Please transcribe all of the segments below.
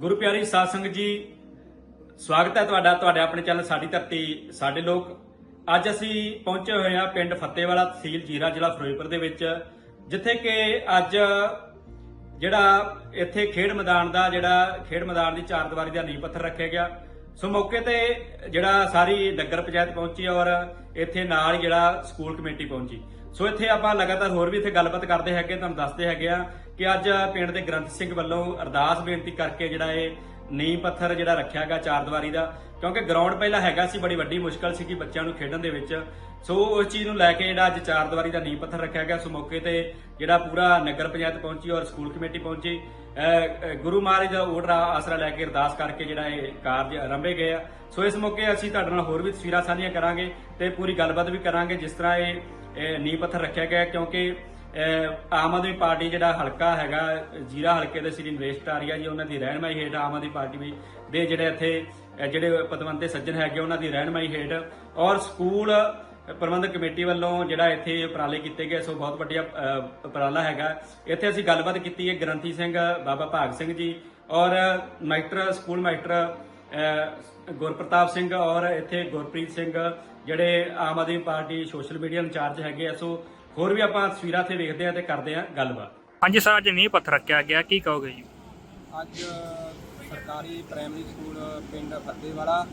ਗੁਰੂ ਪਿਆਰੀ ਸਾਧ ਸੰਗਤ ਜੀ, ਸਵਾਗਤ ਹੈ ਤੁਹਾਡਾ, ਤੁਹਾਡੇ ਆਪਣੇ ਚੈਨਲ ਸਾਡੀ ਧਰਤੀ, ਸਾਡੇ ਲੋਕ। ਅੱਜ ਅਸੀਂ ਪਹੁੰਚੇ ਹੋਏ ਹਾਂ ਪਿੰਡ ਫੱਤੇਵਾਲਾ ਤਹਿਸੀਲ ਜੀਰਾ ਜ਼ਿਲ੍ਹਾ ਫਿਰੋਜ਼ਪੁਰ ਦੇ ਵਿੱਚ, ਜਿੱਥੇ ਕਿ ਅੱਜ ਜਿਹੜਾ ਇੱਥੇ ਖੇਡ ਮੈਦਾਨ ਦਾ, ਜਿਹੜਾ ਖੇਡ ਮੈਦਾਨ ਦੀ ਚਾਰ ਦੀਵਾਰੀ ਦਾ ਨੀਂਹ ਪੱਥਰ ਰੱਖਿਆ ਗਿਆ। ਸੋ ਮੌਕੇ ਤੇ ਜਿਹੜਾ ਸਾਰੀ ਨਗਰ ਪੰਚਾਇਤ ਪਹੁੰਚੀ ਔਰ ਇੱਥੇ ਨਾਲ ਹੀ ਜਿਹੜਾ ਸਕੂਲ ਕਮੇਟੀ ਪਹੁੰਚੀ। ਸੋ ਇੱਥੇ ਆਪਾਂ ਲਗਾਤਾਰ ਹੋਰ ਵੀ ਇੱਥੇ ਗੱਲਬਾਤ ਕਰਦੇ ਹੈਗੇ, ਤੁਹਾਨੂੰ ਦੱਸਦੇ ਹੈਗੇ ਆ ਕਿ ਅੱਜ ਪਿੰਡ ਦੇ ਗ੍ਰੰਥ ਸਿੰਘ ਵੱਲੋਂ ਅਰਦਾਸ ਬੇਨਤੀ ਕਰਕੇ ਜਿਹੜਾ ਇਹ ਨੀਂਹ ਪੱਥਰ ਜਿਹੜਾ ਰੱਖਿਆ ਗਿਆ ਚਾਰ ਦੀਵਾਰੀ ਦਾ, ਕਿਉਂਕਿ ਗਰਾਊਂਡ ਪਹਿਲਾਂ ਹੈਗਾ ਸੀ, ਬੜੀ ਵੱਡੀ ਮੁਸ਼ਕਲ ਸੀ ਕਿ ਬੱਚਿਆਂ ਨੂੰ ਖੇਡਣ ਦੇ ਵਿੱਚ। ਸੋ ਉਸ ਚੀਜ਼ ਨੂੰ ਲੈ ਕੇ ਜਿਹੜਾ ਅੱਜ ਚਾਰ ਦੀਵਾਰੀ ਦਾ ਨੀਂਹ ਪੱਥਰ ਰੱਖਿਆ ਗਿਆ। ਸੋ ਮੌਕੇ ਤੇ ਜਿਹੜਾ ਪੂਰਾ ਨਗਰ ਪੰਚਾਇਤ ਪਹੁੰਚੀ ਔਰ ਸਕੂਲ ਕਮੇਟੀ ਪਹੁੰਚੀ। ਗੁਰੂ ਮਹਾਰਾਜ ਦਾ ਓਟ ਆਸਰਾ ਲੈ ਕੇ ਅਰਦਾਸ ਕਰਕੇ ਜਿਹੜਾ ਇਹ ਕਾਰਜ ਆਰੰਭੇ ਗਏ ਆ। ਸੋ ਇਸ ਮੌਕੇ ਅਸੀਂ ਤੁਹਾਡੇ ਨਾਲ ਹੋਰ ਵੀ ਤਸਵੀਰਾਂ ਸਾਂਝੀਆਂ ਕਰਾਂਗੇ ਤੇ ਪੂਰੀ ਗੱਲਬਾਤ ਵੀ ਕਰਾਂਗੇ, ਜਿਸ ਤਰ੍ਹਾਂ ਇਹ ਨੀਂਹ ਪੱਥਰ ਰੱਖਿਆ ਗਿਆ, ਕਿਉਂਕਿ ਆਮ ਆਦਮੀ ਪਾਰਟੀ ਜਿਹੜਾ ਹਲਕਾ ਹੈਗਾ, ਜੀਰਾ ਹਲਕੇ ਦੇ ਸ੍ਰੀ ਨਰੇਸ਼ ਟਾਰੀਆ ਜੀ, ਉਹਨਾਂ ਦੀ ਰਹਿਨਮਾਈ ਹੇਠ ਆਮ ਆਦਮੀ ਪਾਰਟੀ ਵੀ ਦੇ ਜਿਹੜੇ ਇੱਥੇ ਜਿਹੜੇ ਪਤਵੰਤੇ ਸੱਜਣ ਹੈਗੇ, ਉਹਨਾਂ ਦੀ ਰਹਿਨਮਾਈ ਹੇਠ ਔਰ ਸਕੂਲ ਪ੍ਰਬੰਧਕ ਕਮੇਟੀ ਵੱਲੋਂ ਜਿਹੜਾ ਇੱਥੇ ਉਪਰਾਲੇ ਕੀਤੇ ਗਏ, ਸੋ ਬਹੁਤ ਵੱਡਾ ਉਪਰਾਲਾ ਹੈਗਾ। ਇੱਥੇ ਅਸੀਂ ਗੱਲਬਾਤ ਕੀਤੀ ਹੈ ਗ੍ਰੰਥੀ ਸਿੰਘ, ਬਾਬਾ ਭਾਗ ਸਿੰਘ ਜੀ ਔਰ master school master Gurpratap Singh ਔਰ ਇੱਥੇ ਗੁਰਪ੍ਰੀਤ ਸਿੰਘ, ਜਿਹੜੇ Aam Aadmi party social media incharge ਹੈਗੇ ਆ। ਸੋ ਹੋਰ ਵੀ ਆਪਾਂ ਤਸਵੀਰਾਂ ਤੇ ਵੇਖਦੇ ਆ ਤੇ ਕਰਦੇ ਆ ਗੱਲਬਾਤ। ਹਾਂਜੀ ਸਰ ਅੱਜ ਨੀਂਹ ਪੱਥਰ ਰੱਖਿਆ ਗਿਆ ਕੀ ਕਹੋਗੇ ਜੀ? ਅੱਜ ਸਰਕਾਰੀ ਪ੍ਰਾਇਮਰੀ ਸਕੂਲ ਪਿੰਡ ਫੱਤੇਵਾਲਾ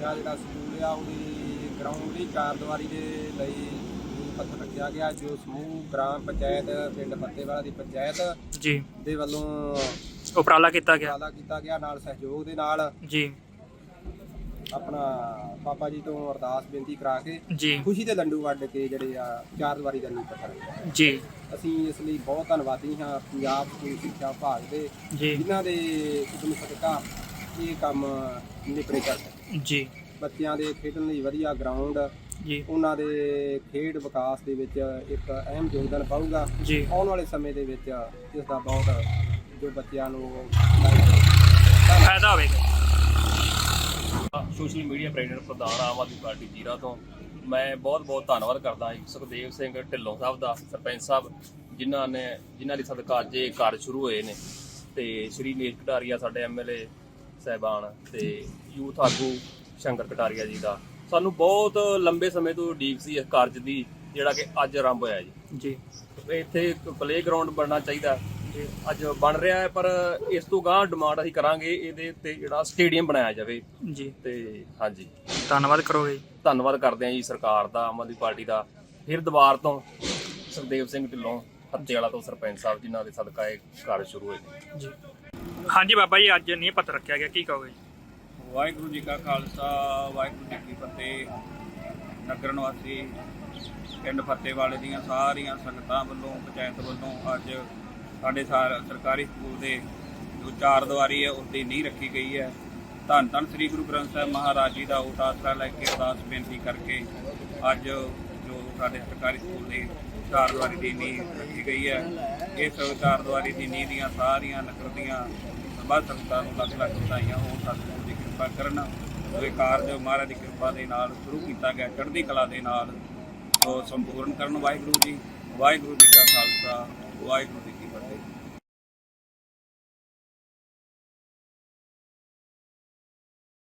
ਦਾ ਜਿਹੜਾ ਸਕੂਲ ਆ ਉਹਦੀ ਗਰਾਊਂਡ ਦੀ ਚਾਰ ਦੀਵਾਰੀ ਦੇ ਲਈ ਨੀਂਹ ਪੱਥਰ ਰੱਖਿਆ ਗਿਆ ਜੋ ਸਮੂਹ ਗ੍ਰਾਮ ਪੰਚਾਇਤ ਪਿੰਡ ਫੱਤੇਵਾਲਾ ਦੀ ਪੰਚਾਇਤ ਜੀ। ਦੇ ਵੱਲੋਂ ਉਪਰਾਲਾ ਕੀਤਾ ਗਿਆ। ਉਪਰਾਲਾ ਕੀਤਾ ਗਿਆ ਨਾਲ ਸਹਿਯੋਗ ਦੇ ਨਾਲ। ਜੀ। ਆਪਣਾ ਬਾਬਾ ਜੀ ਤੋਂ ਅਰਦਾਸ ਬੇਨਤੀ ਕਰਾ ਕੇ ਜੀ। ਖੁਸ਼ੀ ਦੇ ਲੰਡੂ ਵੱਢ ਕੇ ਜਿਹੜੇ ਆ ਚਾਰ ਦੀਵਾਰੀ ਦਾ ਨੀਂਹ ਪੱਥਰ ਜੀ। ਅਸੀਂ ਇਸ ਲਈ ਬਹੁਤ ਧੰਨਵਾਦੀ ਹਾਂ ਪੰਜਾਬ ਸਕੂਲ ਸਿੱਖਿਆ ਵਿਭਾਗ ਦੇ ਜਿਨ੍ਹਾਂ ਦੇ ਉਦਮ ਸਦਕਾ ਇਹ ਕੰਮ ਨਿਪੜੇ ਕਰ ਸਕੇ। ਜੀ। ਬੱਚਿਆਂ ਦੇ ਖੇਡਣ ਲਈ ਵਧੀਆ ਗਰਾਊਂਡ ਜੀ। ਉਹਨਾਂ ਦੇ ਖੇਡ ਵਿਕਾਸ ਦੇ ਵਿੱਚ ਇੱਕ ਅਹਿਮ ਯੋਗਦਾਨ ਪਾਊਗਾ। ਜੀ। ਆਉਣ ਵਾਲੇ ਸਮੇਂ ਦੇ ਵਿੱਚ ਇਸ ਦਾ ਬਹੁਤ ਜੋ ਬੱਚਿਆਂ ਨੂੰ ਸੋਸ਼ਲ ਮੀਡੀਆ ਪ੍ਰੈਜ਼ੀਡੈਂਟ ਪ੍ਰਧਾਨ ਆਮ ਆਦਮੀ ਪਾਰਟੀ ਜੀਰਾ ਤੋਂ ਮੈਂ ਬਹੁਤ ਬਹੁਤ ਧੰਨਵਾਦ ਕਰਦਾ ਹਾਂ ਸੁਖਦੇਵ ਸਿੰਘ ਢਿੱਲੋਂ ਸਾਹਿਬ ਦਾ ਸਰਪੰਚ ਸਾਹਿਬ ਜਿਨ੍ਹਾਂ ਨੇ ਜਿਨ੍ਹਾਂ ਦੀ ਸਦਕਾ ਅੱਜ ਇਹ ਕਾਰਜ ਸ਼ੁਰੂ ਹੋਏ ਨੇ ਤੇ ਸ਼੍ਰੀ ਨੀਰਜ ਕਟਾਰੀਆ ਸਾਡੇ ਐਮਐਲਏ ਸਹਿਬਾਨ ਤੇ ਯੂਥ ਆਗੂ ਸ਼ੰਕਰ ਕਟਾਰੀਆ ਜੀ ਦਾ। ਸਾਨੂੰ ਬਹੁਤ ਲੰਬੇ ਸਮੇਂ ਤੋਂ ਉਡੀਕ ਸੀ ਇਸ ਕਾਰਜ ਦੀ ਜਿਹੜਾ ਕਿ ਅੱਜ ਆਰੰਭ ਹੋਇਆ ਜੀ। ਜੀ। ਇੱਥੇ ਇੱਕ ਪਲੇਗਰਾਉਂਡ ਬਣਨਾ ਚਾਹੀਦਾ। ਜੀ ਅੱਜ ਬਣ ਰਿਹਾ ਹੈ ਪਰ ਇਸ ਤੋਂ ਗਾਂ ਡਿਮਾਂਡ ਅਸੀਂ ਕਰਾਂਗੇ ਇਹਦੇ ਉੱਤੇ ਜਿਹੜਾ ਸਟੇਡੀਅਮ ਬਣਾਇਆ ਜਾਵੇ। ਜੀ। ਤੇ ਹਾਂਜੀ। ਧੰਨਵਾਦ ਕਰੋਗੇ ਧੰਨਵਾਦ ਕਰਦੇ ਹਾਂ ਜੀ ਸਰਕਾਰ ਦਾ ਆਮ ਆਦਮੀ ਪਾਰਟੀ ਦਾ। ਫਿਰ ਦੁਬਾਰ ਤੋਂ ਸੁਖਦੇਵ ਸਿੰਘ ਢਿੱਲੋਂ ਹੱਤੇ ਵਾਲਾ ਤੋਂ ਸਰਪੰਚ ਸਾਹਿਬ ਜਿਨ੍ਹਾਂ ਦੇ ਸਦਕਾ ਇਹ ਕਾਰਜ ਸ਼ੁਰੂ ਹੋਏ। ਜੀ। ਹਾਂਜੀ ਬਾਬਾ ਜੀ ਅੱਜ ਨੀਂਹ ਪੱਥਰ ਰੱਖਿਆ ਗਿਆ ਕੀ ਕਹੋਗੇ ਵਾਹਿਗੁਰੂ ਜੀ ਕਾ ਖਾਲਸਾ ਵਾਹਿਗੁਰੂ ਜੀ ਕੀ ਫਤਿਹ। ਨਗਰ ਨਿਵਾਸੀ ਪਿੰਡ ਫਤਿਹਵਾਲੇ ਦੀਆਂ ਸਾਰੀਆਂ ਸੰਗਤਾਂ ਵੱਲੋਂ ਪੰਚਾਇਤ ਵੱਲੋਂ ਅੱਜ ਸਾਡੇ ਸਾਰ- ਸਰਕਾਰੀ ਸਕੂਲ ਦੇ ਜੋ ਚਾਰ ਦੀਵਾਰੀ ਹੈ ਉਸ ਦੀ ਨੀਂਹ ਰੱਖੀ ਗਈ ਹੈ। ਧੰਨ ਧੰਨ ਸ੍ਰੀ ਗੁਰੂ ਗ੍ਰੰਥ ਸਾਹਿਬ ਮਹਾਰਾਜ ਜੀ ਦਾ ਓਟ ਆਸਰਾ ਲੈ ਕੇ ਅਰਦਾਸ ਬੇਨਤੀ ਕਰਕੇ ਅੱਜ ਜੋ ਸਾਡੇ ਸਰਕਾਰੀ ਸਕੂਲ ਦੀ ਚਾਰ ਦੀਵਾਰੀ ਦੀ ਨੀਂਹ ਰੱਖੀ ਗਈ ਹੈ। ਇਸ ਚਾਰ ਦੀਵਾਰੀ ਦੀ ਨੀਂਹ ਦੀਆਂ ਸਾਰੀਆਂ ਨਕਰ ਦੀਆਂ ਸਭਾ ਸੰਗਤਾਂ ਨੂੰ ਲੱਖ ਲੱਖ ਵਧਾਈਆਂ ਹੋਣ। ਸਤਿਗੁਰੂ ਦੀ ਕਿਰਪਾ ਕਰਨ ਇਹ ਕਾਰਜ ਮਹਾਰਾਜ ਦੀ ਕਿਰਪਾ ਦੇ ਨਾਲ ਸ਼ੁਰੂ ਕੀਤਾ ਗਿਆ, ਚੜ੍ਹਦੀ ਕਲਾ ਦੇ ਨਾਲ, ਉਹ ਸੰਪੂਰਨ ਕਰਨ। ਵਾਹਿਗੁਰੂ ਜੀ ਵਾਹਿਗੁਰੂ ਜੀ ਕਾ ਖਾਲਸਾ। ਵਾਹਿਗੁਰੂ ਜੀ ਕੀ ਫਤਿਹ